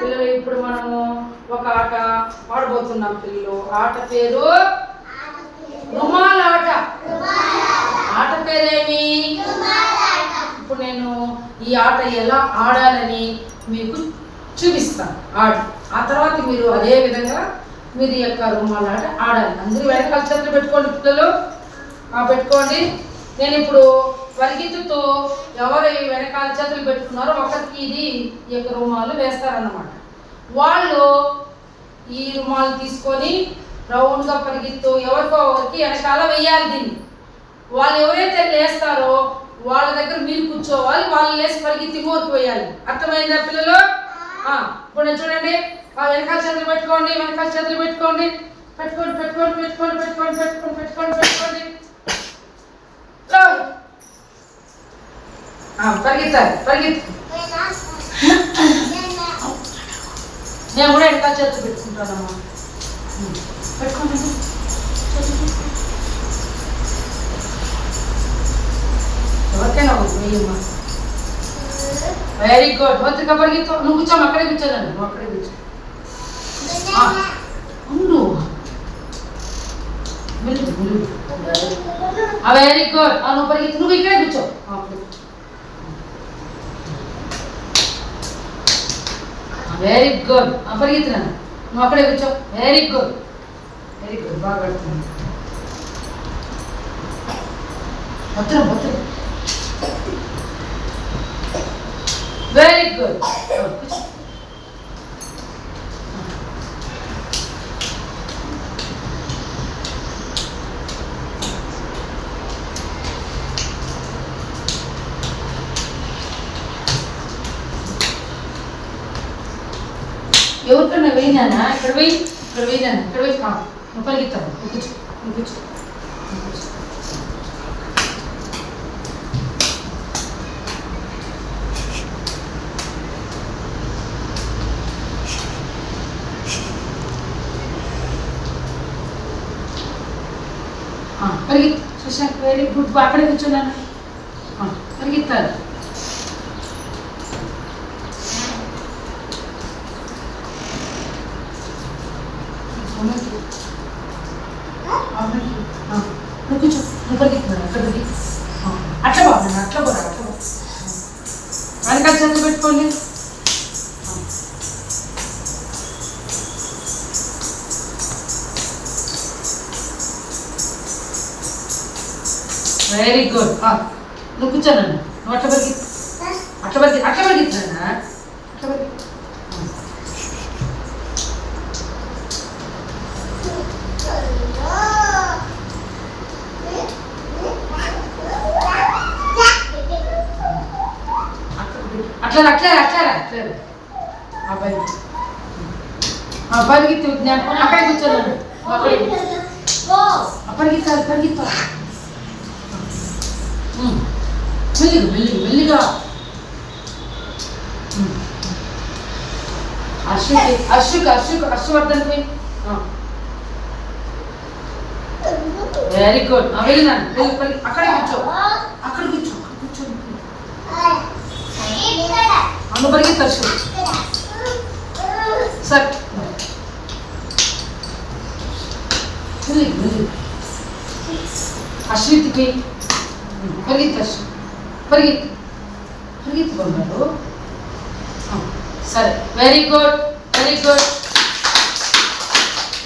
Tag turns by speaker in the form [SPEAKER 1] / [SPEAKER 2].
[SPEAKER 1] పిల్లలు ఇప్పుడు మనము ఒక ఆట ఆడబోతున్నాం పిల్లలు. ఆట పేరు రుమాల ఆట ఆట పేరేమి? ఇప్పుడు నేను ఈ ఆట ఎలా ఆడాలని మీకు చూపిస్తాను. ఆడు. ఆ తర్వాత మీరు అదే విధంగా మీరు ఈ యొక్క రుమాల ఆట ఆడాలి. అందరూ వెనకాల చేతులు పెట్టుకోండి పిల్లలు. ఆ, పెట్టుకోండి. నేను ఇప్పుడు పరిగెత్తుతూ ఎవరు వెనకాల చేతులు పెట్టుకున్నారో ఒకరికి ఇది ఈ యొక్క రుమాలు వేస్తారన్నమాట. వాళ్ళు ఈ రుమాలు తీసుకొని రౌండ్గా పరిగెత్తు ఎవరికో ఒకరికి వెనకాల వేయాలి దీన్ని. వాళ్ళు ఎవరైతే లేస్తారో వాళ్ళ దగ్గర మీరు కూర్చోవాలి వాళ్ళు లేచి పరిగెత్తి ఊరికి వేయాలి. అర్థమైందా పిల్లలు? ఇప్పుడు నేను చూడండి. ఆ వెనకాల చేతులు పెట్టుకోండి వెనకాల చేతులు పెట్టుకోండి. పెట్టుకోండి పెట్టుకోండి పెట్టుకోండి పెట్టుకోండి పెట్టుకోండి పెట్టుకోండి పెట్టుకోండి లో. ఆ, పరిగెత్తాలి పరిగెత్తు నేను కూడా వెనకాల చేతులు పెట్టుకుంటానమ్మా. పెట్టుకోండి. ఎవరికైనా ఒక వెయ్యమ్మా వెరీ గుడ్ వద్దు పరిగెత్తు. నువ్వు కూర్చోమ్మ అక్కడే కూర్చోదండి. నువ్వు అక్కడే కూర్చో. ఉండు. మెల్లి మెల్లి వెరీ గుడ్ నువ్వు పరిగెత్తి. నువ్వు ఇక్కడే కూర్చో ఆ, కూర్చో. వెరీ గుడ్ పరిగెత్తున్నాను నువ్వు అక్కడే కూర్చో. వెరీ గుడ్ వెరీ గుడ్ బాగా పడుతుంది భద్రం భద్రం. వెరీ గుడ్ ఎవరి కన్నా పోయిందన్నా ఇక్కడ పోయి ఇక్కడ పోయిందన్నా ఇక్కడ పోయి కాదు నువ్వు పరిగెత్తావు కూర్చో నువ్వు కూర్చో పరిగెత్తు చూసాక వెరీ గుడ్ అక్కడే కూర్చున్నాను పరిగెత్తాలి కొంచెం అట్లా అట్లా బాగా అట్లా వెనక పెట్టుకోండి వెరీ గుడ్ నువ్వు కూర్చోనండి. నువ్వు అట్లా పరిగి అట్లా పరిగి అట్లా పరిగిస్తున్నానా అట్లా పరిగి అట్లా అట్లా అట్లా అట్లా అబ్బాయి. అబ్బాయికి తిరుగుతున్నాను అక్కడ కూర్చోలేను అప్పటికి అప్పటికి మెల్లిగా మెల్లిగా మెల్లిగా. అశ్వకి అశ్వకి అశ్వకి అశ్వవర్ధన్ వెరీ గుడ్ వెళ్ళినాను. అక్కడ కూర్చో. అక్కడ కూర్చో. ಅವನೊಬ್ಬರಿಗೆ ತರಿಸು. ಸರ್. ಅಶ್ವಿತ್ಗೆ ಹೊರಗಿತ್ತು ಅಶ್ವ ಹೊರಗಿತ್ತು ಹೊರಗಿತ್ತು ಬಂದರು ಹಾಂ ಸರಿ. Very good very good